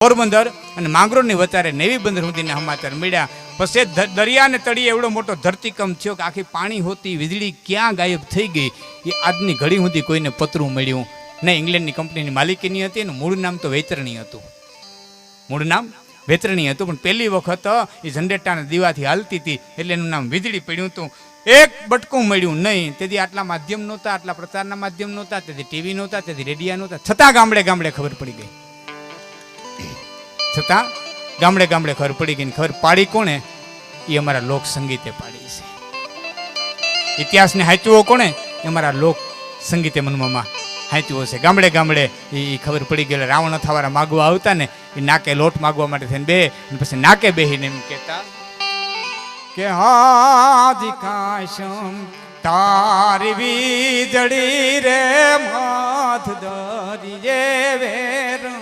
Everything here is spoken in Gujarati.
પોરબંદર અને માંગરોળની વધારે નેવી બંદર સુધીના સમાચાર મળ્યા. પછી દરિયાને તળિયે એવડો મોટો ધરતીકંપ થયો કે આખી પાણી હોતી વીજળી ક્યાં ગાયબ થઈ ગઈ? એ આજની ઘડી સુધી કોઈને પતરું મળ્યું ને ઇંગ્લેન્ડની કંપનીની માલિકીની હતી એનું મૂળ નામ તો વેતરણી હતું. મૂળ નામ વેતરણી હતું, પણ પહેલી વખત એ જનરેટાના દીવાથી હાલતી હતી. એટલે એનું નામ વીજળી પડ્યું હતું. એક બટકું મળ્યું નહીં. તેથી આટલા માધ્યમ નહોતા, આટલા પ્રચારના માધ્યમ નહોતા, તેથી ટીવી નહોતા, તેથી રેડિયા નહોતા. છતાં ગામડે ગામડે ખબર પડી ગઈ. છતાં ગામડે ગામડે ખબર પડી ગઈ ખબર પાડી કોણે? એ અમારા લોક સંગીતે પાડી છે. ઇતિહાસને હાચવો કોણે? એ અમારા લોક સંગીતે મનમાં હાચવો છે. ગામડે ગામડે એ ખબર પડી ગયેલા રાવણ અથાવાળા માગવા આવતા ને, એ નાકે લોટ માગવા માટે થઈને બે પછી નાકે બેહીને એમ કહેતા કે હાજી કાશમ તારી વીજળી રે, માથ દરિયે વેર.